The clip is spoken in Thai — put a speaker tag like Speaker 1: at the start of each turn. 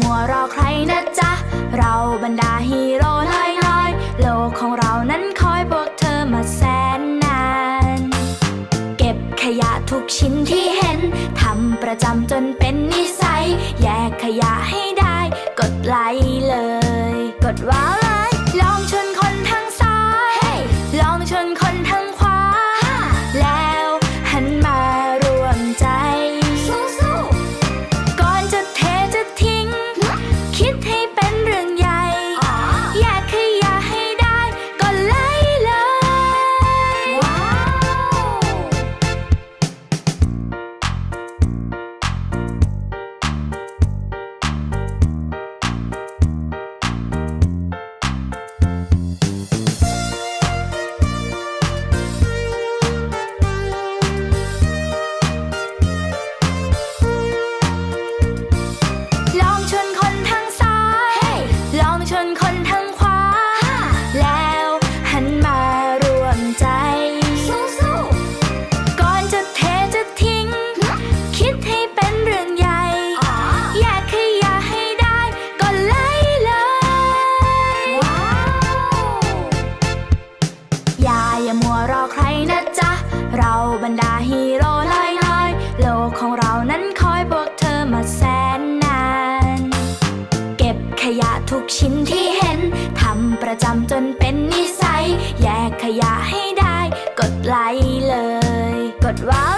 Speaker 1: มัวรอใครนะจ๊ะ เราบรรดาฮีโร่ลอยลอยโลกของเรานั้นคอยพวกเธอมาแสนนาน เก็บขยะทุกชิ้นที่เห็น ทำประจำจนเป็นนิสัย แยกขยะให้ได้ กดไลค์เลย กดว้าวเลยลองชวน อย่ามัวรอใครนะจ๊ะ เราบรรดาฮีโร่น้อยๆโลกของเรานั้นคอยพวกเธอมาแสนนาน เก็บขยะทุกชิ้นที่เห็น ทำประจำจนเป็นนิสัย แยกขยะให้ได้ กดไลค์เลย กดว้าว